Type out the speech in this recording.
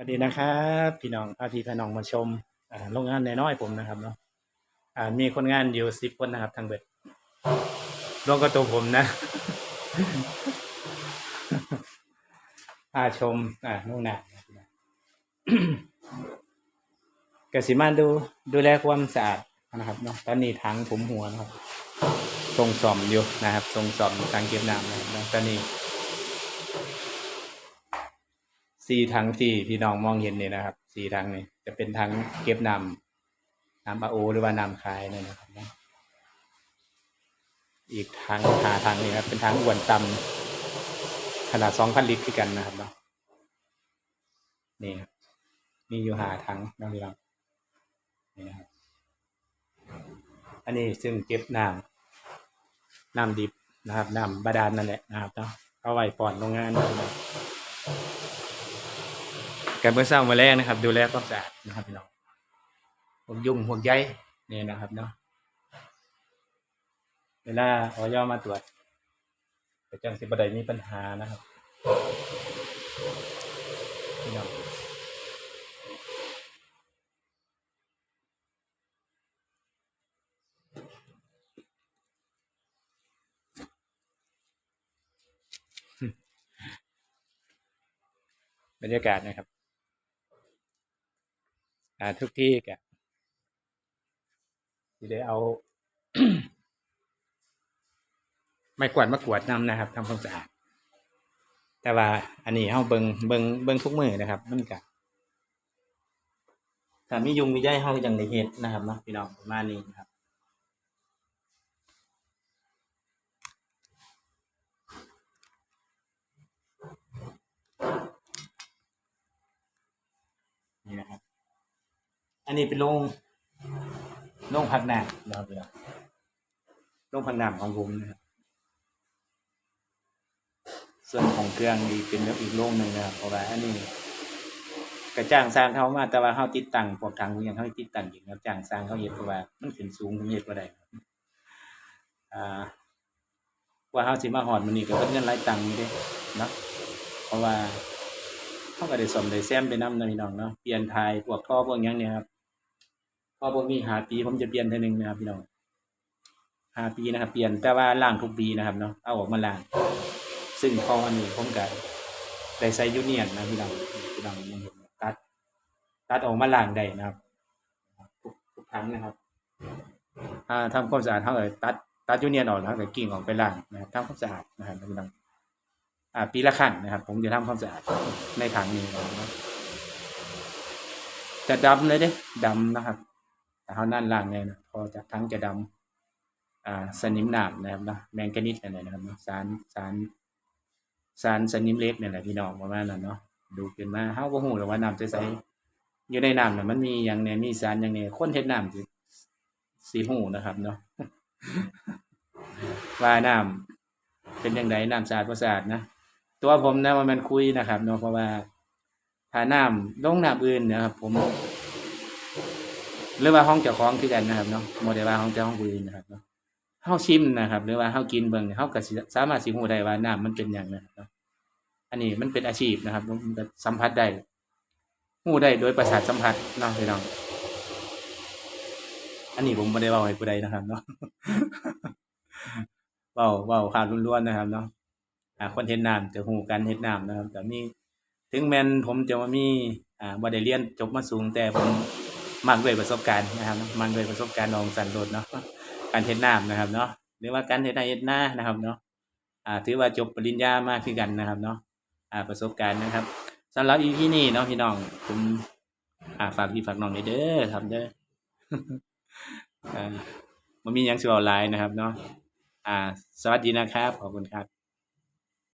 สวัสดีนะครับพี่น้องพาพี่พี่น้องมาชมโรงงานในน้อยผมนะครับเนาะมีคนงานอยู่สิบคนนะครับทางเบิดรวมกับตัวผมนะพาชมอ่านู่นน่ะกสิมาดูดูแลความสะอาดนะครับเนาะตอนนี้ถังผมหัวนะครับทรงสอมอยู่นะครับทรงสอมทางเก็บน้ำนะครับตอนนี้ สี่ถังที่พี่น้องมองเห็นเนี่ยนะครับสี่ถังนี่จะเป็นถังเก็บน้ำน้ำอาโอหรือว่าน้ำคายนั่นนะครับนะอีกถังหาถังนี่ครับเป็นถังอ้วนต่ำขนาดสองพันลิตรคือกันนะครับเนาะนี่ครับมีอยู่หาถังน้องพี่น้องนี่นะครับ อันนี้ซึ่งเก็บน้ำน้ำดิบนะครับน้ำบาดาลนั่นแหละนะครับเนาะเอาไว้ปอนโรงงานนะครับ การเมื่อเช้ามาแรกนะครับ ดูแลความสะอาดนะครับพี่น้องห่วงยุ่งห่วงใยนี่นะครับเนาะเวลาออยมาตรวจแต่จังสิบไดมีปัญหานะครับพี่น้องบรรยากาศนะครับ อ่าทุกที่กะที่ได้เอา ไม้กวาดมากวาดน้ำนะครับทำความสะอาด แต่ว่าอันนี้เฮาเบิงเบิงเบิงทุกมือนะครับ มันกะถ้ามียุงมีใยเฮาจังได้เห็ดนะครับเนาะพี่น้องประมาณนี้นะครับ นี่นะครับ อันนี้เป็นโรงโรงพักน้ำนะครับพี่น้องโรงพักน้ำของผมนะครับส่วนของเครื่องอีเป็นอีกโรงหนึ่งนะครับเพราะว่าอันนี้กระจ้างสร้างเขามาแต่ว่าเขาติดตั้งพวกทางอย่างเขาติดตั้งอยู่แล้วจ้างสร้างเขาเฮ็ดเพราะว่ามันขึ้นสูงผมเฮ็ดบ่ได้อ่าว่าเขาสิมาหอดมันนี่ก็เป็นเงินหลายตังค์อยู่เด้เนาะเพราะว่าเขาก็ได้สมได้แซมไปน้ำนะพี่น้องเนาะเปลี่ยนทายพวกท่อพวกหยังเนี่ยครับ พอผมมีหาปีผมจะเปลี่ยนเท่านึงนะครับพี่น้องหาปีนะครับเปลี่ยนแต่ว่าล่างทุกปีนะครับเนาะเอาออกมาล่าง ซึ่งพออันนี้ผมก็ได้ใส่ยูเนียนนะพี่น้องพี่น้องยังเห็นตัดตัดออกมาล่างได้นะครับทุกทุกครั้งนะครับอ่าทำความสะอาดเท่าไหร่ตัดตัดยูเนียนออกแล้วก็กิ่งออกไปล่างนะครับทำความสะอาดนะครับพี่น้องอ่าปีละครั้งนะครับ ผมจะทำความสะอาดในถังนี้นะครับจะดำเลยเด้ดำนะครับ แต่เขานั่นล่างเนี่ยนะพอจากทั้งจะดำอ่าสนิมหนามนะครับนะแมงกานิสอะไรนะครับนะสารสารสารสนิมเล็กเนี่ยแหละพี่น้องประมาณนั้นเนาะดูเป็นมาเฮาบ่ฮู้หรอกว่าน้ำจะใสอยู่ในน้ำน่ะมันมีอย่างเนี่ยมีสารอย่างเนี่ยคนเฮ็ดน้ำสิสิฮู้นะครับเนาะว่าน้ำเป็นยังไงน้ำสะอาดบ่สะอาดนะตัวผมนะว่ามันคุยนะครับเนาะเพราะว่าถ้าน้ำลงน้ำอื่นนะครับ ผม หรือว่าห้องเจ้าของคือกันนะครับเนาะโมเดลว่าห้องเจ้าของผู้อื่นนะครับเนาะเฮาชิมนะครับ หรือว่าเฮากินเบิ่งเฮาก็สิสามารถสิฮู้ได้ว่าน้ำมันเป็นหยังนะครับเนาะอันนี้มันเป็นอาชีพนะครับมันก็สัมผัสได้ฮู้ได้โดยประสาทสัมผัสเนาะพี่น้องอันนี้ผมบ่ได้เว้าให้ผู้ใดนะครับเนาะเว้าเว้าข่าวล้วนๆนะครับเนาะอ่าคนเฮ็ดน้ำจะฮู้การเฮ็ดน้ำนะครับแต่มีถึงแม้นผมจะว่ามีอ่าบ่ได้เรียนจบมาสูงแต่ผม มักด้วยประสบการณ์นะครับเนาะมักด้วยประสบการณ์ของสันโดษเนาะการเฮ็ดน้ำนะครับเนาะหรือว่าการเฮ็ดไร่เฮ็ดนานะครับเนาะอ่าถือว่าจบปริญญามาคือกันนะครับเนาะอ่าประสบการณ์นะครับสำหรับ EP นี้เนาะพี่น้องผมอ่าฝากพี่ฝากน้องเด้อครับเด้ออ่าบ่มีหยังสิเว้าหลายนะครับเนาะอ่า สวัสดีนะครับ ขอบคุณครับ